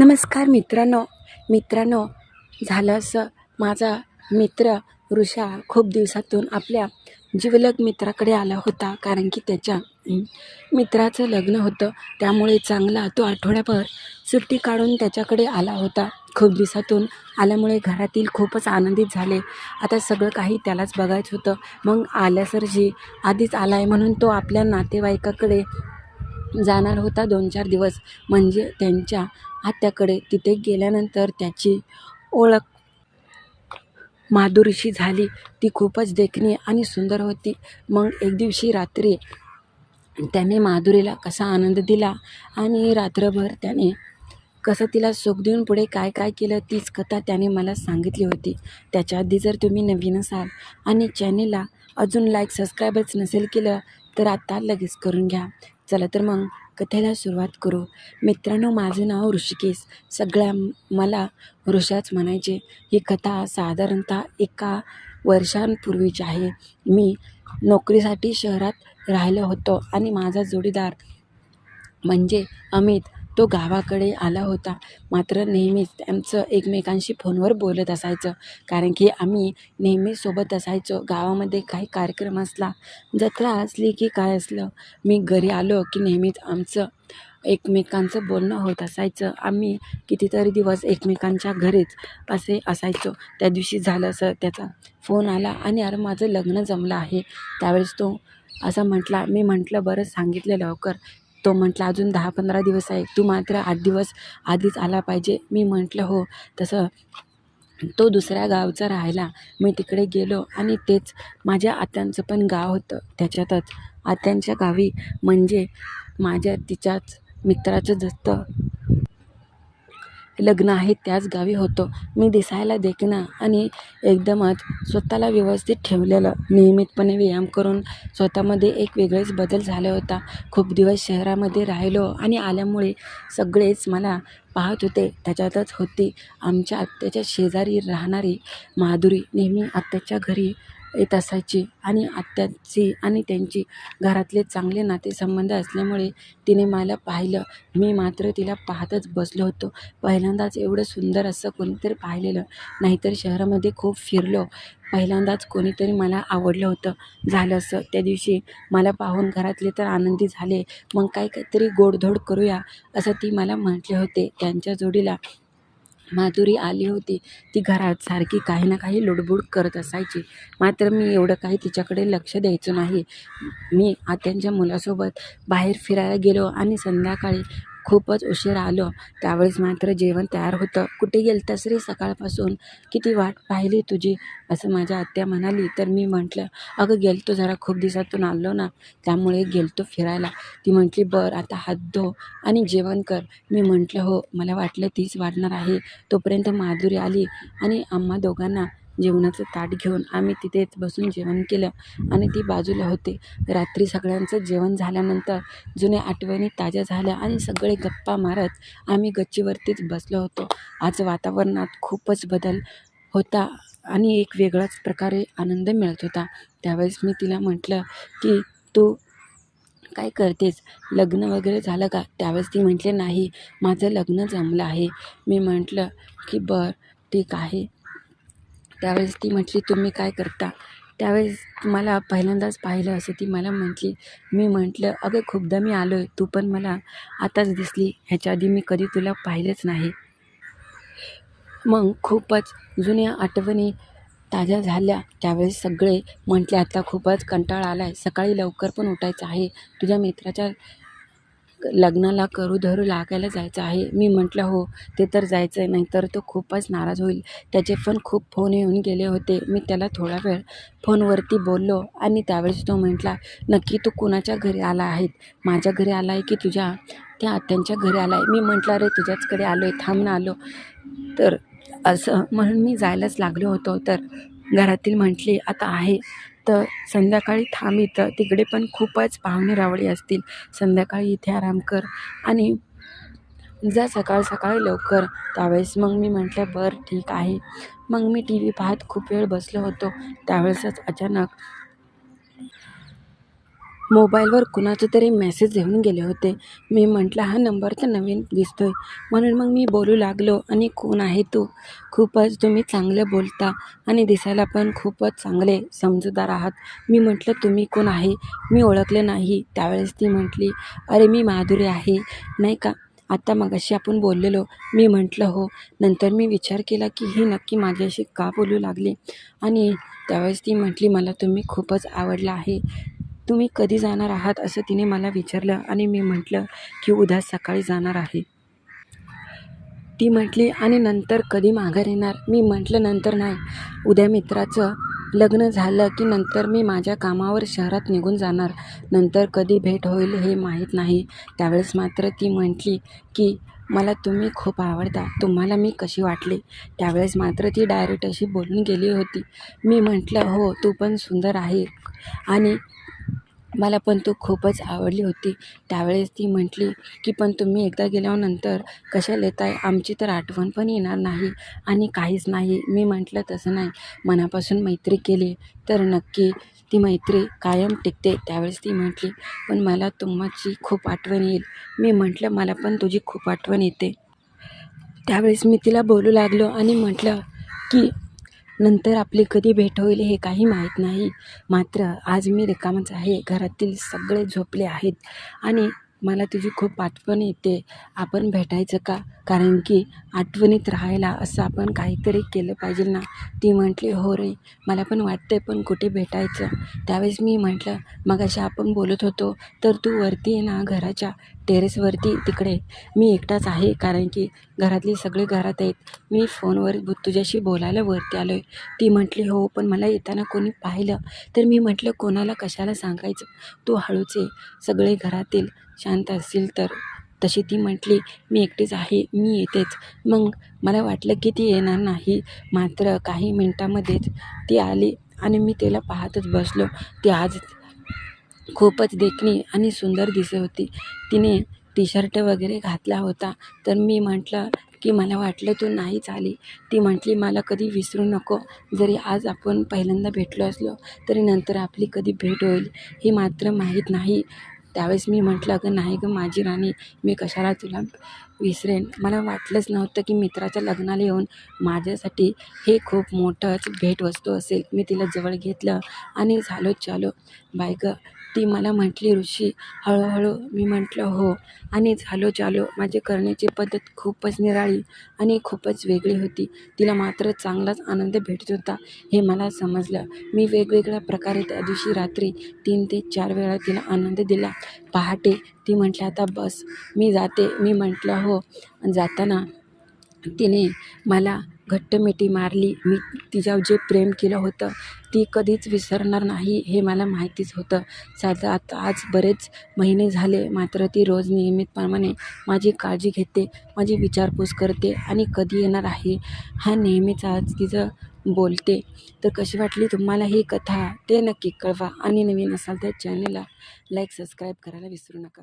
नमस्कार मित्रांनो. मित्रांनो झालं असं माझा मित्र ऋषा खूप दिवसातून आपल्या जिवलग मित्राकडे आला होता. कारण की त्याच्या मित्राचं लग्न होतं. त्यामुळे चांगला तो आठवड्याभर सुट्टी काढून त्याच्याकडे आला होता. खूप दिवसातून आल्यामुळे घरातील खूपच आनंदित झाले. आता सगळं काही त्यालाच बघायचं होतं. मग आल्यासरशी आधीच आला आहे म्हणून तो आपल्या नातेवाईकाकडे जाणार होता दोन चार दिवस. म्हणजे त्यांच्या आत्याकडे तिथे गेल्यानंतर त्याची ओळख माधुरीशी झाली. ती खूपच देखणी आणि सुंदर होती. मग एक दिवशी रात्री त्याने माधुरीला कसा आनंद दिला आणि रात्रभर त्याने कसं तिला सुख देऊन पुढे काय काय केलं तीच कथा त्याने मला सांगितली होती. त्याच्या आधी जर तुम्ही नवीन असाल आणि चॅनेलला अजून लाईक सबस्क्राईबच नसेल केलं तर आत्ता लगेच करून घ्या. चला तर मग कथेला सुरुवात करू. मित्रांनो माझं नाव ऋषिकेश. सगळ्या मला ऋषाच म्हणायचे. ही कथा साधारणतः एका वर्षांपूर्वीची आहे. मी नोकरीसाठी शहरात राहिलो होतो आणि माझा जोडीदार म्हणजे अमित. तो गावाकडे आला होता. मात्र नेहमीच त्यांचं एकमेकांशी फोनवर बोलत असायचं. कारण की आम्ही नेहमी सोबत असायचो. गावामध्ये काही कार्यक्रम असला जत्रा असली की काय असलं मी घरी आलो की नेहमीच आमचं एकमेकांचं बोलणं होत असायचं. आम्ही कितीतरी दिवस एकमेकांच्या घरीच असे असायचो. त्या दिवशी झालं असं त्याचा फोन आला आणि अरे माझं लग्न जमलं आहे. त्यावेळेस तो असं म्हटला मी म्हटलं बरं सांगितलं लवकर. तो म्हटला अजून दहा पंधरा दिवस आहे तू मात्र आठ दिवस आधीच आला पाहिजे. मी म्हटलं हो. तसं तो दुसऱ्या गावचा राहायला मी तिकडे गेलो आणि तेच माझ्या आत्यांचं पण गाव होतं. त्याच्यातच आत्यांच्या गावी म्हणजे माझ्या तिच्याच मित्राचं जसं लग्न आहे त्याच गावी होतो. मी दिसायला देखणं आणि एकदमच स्वतःला व्यवस्थित ठेवलेलं. नियमितपणे व्यायाम करून स्वतःमध्ये एक वेगळेच बदल झाला होता. खूप दिवस शहरामध्ये राहिलो आणि आल्यामुळे सगळेच मला पाहत होते. त्याच्यातच होती आमच्या आत्याच्या शेजारी राहणारी माधुरी. नेहमी आत्याच्या घरी येत असायची. आणि आत्याची आणि त्यांची घरातले चांगले नातेसंबंध असल्यामुळे तिने मला पाहिलं. मी मात्र तिला पाहतच बसलो होतो. पहिल्यांदाच एवढं सुंदर असं कोणीतरी पाहिलेलं. नाहीतर शहरामध्ये खूप फिरलो. पहिल्यांदाच कोणीतरी मला आवडलं होतं. झालं असं. त्या दिवशी मला पाहून घरातले तर आनंदी झाले. मग काय काहीतरी गोडधोड करूया असं ती मला म्हटले होते. त्यांच्या जोडीला माधुरी आली होती. ती घरात सारखी काही ना काही लुडबुड करत असायची. मात्र मी एवढं काही तिच्याकडे लक्ष द्यायचं नाही. मी आत्यांच्या मुलासोबत बाहेर फिरायला गेलो आणि संध्याकाळी खूपच उशीर आलो. त्यावेळेस मात्र जेवण तयार होतं. कुठे गेलतस रे सकाळपासून? किती वाट पाहिली तुझी? असं माझ्या आत्या म्हणाली. तर मी म्हटलं अगं गेलतो जरा खूप दिवसातून आलो ना. त्यामुळे गेलतो फिरायला. ती म्हटली बरं आता हात धो आणि जेवण कर. मी म्हटलं हो मला वाटलं तीच वाढणार आहे. तोपर्यंत माधुरी आली आणि आम्हा दोघांना जेवणाचं ताट घेऊन आम्ही तिथेच बसून जेवण केलं आणि ती बाजूला होते. रात्री सगळ्यांचं जेवण झाल्यानंतर जुन्या आठवणी ताज्या झाल्या आणि सगळे गप्पा मारत आम्ही गच्चीवरतीच बसलो होतो. आज वातावरणात खूपच बदल होता आणि एक वेगळाच प्रकारे आनंद मिळत होता. त्यावेळेस मी तिला म्हटलं की तू काय करतेस? लग्न वगैरे झालं का? त्यावेळेस ती म्हटले नाही माझं लग्न जमलं आहे. मी म्हटलं की बरं ठीक आहे. त्यावेळेस ती म्हटली तुम्ही काय करता? त्यावेळेस मला पहिल्यांदाच पाहिलं असं. ती मला म्हटली मी म्हटलं अगं खूपदा मी आलो आहे तू पण मला आताच दिसली. ह्याच्या आधी मी कधी तुला पाहिलंच नाही. मग खूपच जुन्या आठवणी ताज्या झाल्या. त्यावेळेस सगळे म्हटले आता खूपच कंटाळा आला आहे सकाळी लवकर पण उठायचं आहे. तुझ्या मित्राच्या लग्नाला करू धरू लागायला जायचं आहे. मी म्हटलं हो ते तर जायचं आहे नाही तर तो खूपच नाराज होईल. त्याचे पण खूप फोन येऊन गेले होते. मी त्याला थोडा वेळ फोनवरती बोललो आणि त्यावेळेस तो म्हटला नक्की तू कुणाच्या घरी आला आहे माझ्या घरी आला आहे की तुझ्या त्या आत्यांच्या घरी आला आहे मी म्हटलं अरे तुझ्याचकडे आलो आहे थांब ना आलो. तर असं म्हणून मी जायलाच लागलो होतो. तर घरातील म्हटली आता आहे. तर संध्याकाळी थांब इथं तिकडे पण खूपच पाहुणे रावळे असतील. संध्याकाळी इथे आराम कर आणि जा सकाळ सकाळी लवकर. त्यावेळेस मग मी म्हटलं बरं ठीक आहे. मग मी टी व्ही पाहत खूप वेळ बसलो होतो. त्यावेळेसच अचानक मोबाईलवर कुणाचे तरी मेसेज येऊन गेले होते. मी म्हटलं हा नंबर तर नवीन दिसतो आहे म्हणून मग मी बोलू लागलो आणि कोण आहे तू? खूपच तुम्ही चांगले बोलता आणि दिसायला पण खूपच चांगले समजूदार आहात. मी म्हटलं तुम्ही कोण आहे? मी ओळखले नाही. त्यावेळेस ती म्हटली अरे मी माधुरी आहे. नाही का? आत्ता मगाशी आपण बोललेलो. मी म्हटलं हो. नंतर मी विचार केला की ही नक्की माझ्याशी का बोलू लागली? आणि त्यावेळेस ती म्हटली मला तुम्ही खूपच आवडला आहे. तुम्ही कधी जाणार आहात असं तिने मला विचारलं आणि मी म्हटलं की उद्या सकाळी जाणार आहे. ती म्हटली आणि नंतर कधी माघार येणार? मी म्हटलं नंतर नाही. उद्या मित्राचं लग्न झालं की नंतर मी माझ्या कामावर शहरात निघून जाणार. नंतर कधी भेट होईल हे माहीत नाही. त्यावेळेस मात्र ती म्हटली की मला तुम्ही खूप आवडता. तुम्हाला मी कशी वाटली? त्यावेळेस मात्र ती डायरेक्ट अशी बोलून गेली होती. मी म्हटलं हो तू पण सुंदर आहे. आणि मला पण तू खूपच आवडली होती. त्यावेळेस ती म्हटली की पण तुम्ही एकदा गेल्यावर नंतर कशाला येत आहे आमची तर आठवण पण येणार नाही आणि काहीच नाही. मी म्हटलं तसं नाही. मनापासून मैत्री केली तर नक्की ती मैत्री कायम टिकते. त्यावेळेस ती म्हटली पण मला तुमची खूप आठवण येईल. मी म्हटलं मला पण तुझी खूप आठवण येते. त्यावेळेस मी तिला बोलू लागलो आणि म्हटलं की नंतर आपली कधी भेट होईल हे काही माहीत नाही. मात्र आज मी रिकामच आहे. घरातील सगळे झोपले आहेत. आणि मला तुझी खूप आठवण येते. आपण भेटायचं का? कारण की आठवणीत राहायला असं आपण काहीतरी केलं पाहिजे ना? ती म्हटली हो रे मला पण वाटतं पण कुठे भेटायचं? त्यावेळेस मी म्हटलं मग अशा आपण बोलत होतो तर तू वरती आहे ना घराच्या. टेरेसवरती तिकडे. मी एकटाच आहे कारण की घरातली सगळे घरात आहेत. मी फोनवर तुझ्याशी बोलायला वरती आलो आहे ती म्हटली हो पण मला येताना कोणी पाहिलं तर मी म्हटलं कोणाला कशाला सांगायचं? तू हळूच ये. सगळे घरातील शांत असतील तर तशी ती म्हटली मी एकटीच आहे. मी येतेच. मग मला वाटलं की ती येणार नाही. मात्र काही मिनटामध्येच ती आली आणि मी तिला पाहतच बसलो. ती आज खूपच देखणी आणि सुंदर दिसत होती. तिने टी शर्ट वगैरे घातला होता. तर मी म्हटलं की मला वाटलं तू नाहीच आली. ती म्हटली मला कधी विसरू नको. जरी आज आपण पहिल्यांदा भेटलो असलो तरी नंतर आपली कधी भेट होईल हे मात्र माहीत नाही त्यावेळेस मी म्हटलं अगं नाही गं माझी राणी मी कशाला तुला विसरेन? मला वाटलंच नव्हतं की मित्राच्या लग्नाला येऊन माझ्यासाठी हे खूप मोठंच भेटवस्तू असेल. मी तिला जवळ घेतलं आणि झालो चालो. बाय गं ती मला म्हटली ऋषी हळूहळू मी म्हटलं हो. आणि झालो चालो माझे करण्याची पद्धत खूपच निराळी आणि खूपच वेगळी होती. तिला मात्र चांगलाच आनंद भेटत होता हे मला समजलं. मी वेगवेगळ्या प्रकारे त्या दिवशी रात्री तीन ते चार वेळा तिला आनंद दिला. पहाटे ती म्हटली आता बस. मी जाते. मी म्हटलं हो. जाताना तिने मला घट्ट मिठी मारली. मी तिच्यावर जे प्रेम केलं होतं ती कधीच विसरणार नाही हे मला माहितीच होतं. साधं आता आज बरेच महिने झाले मात्र ती रोज नियमितप्रमाणे माझी काळजी घेते माझी विचारपूस करते आणि कधी येणार आहे हा नेहमीच आज तिचं बोलते. तर कशी वाटली तुम्हाला ही कथा? ते नक्की कळवा. आणि नवीन असाल तर चॅनलला लाईक सबस्क्राईब करायला विसरू नका.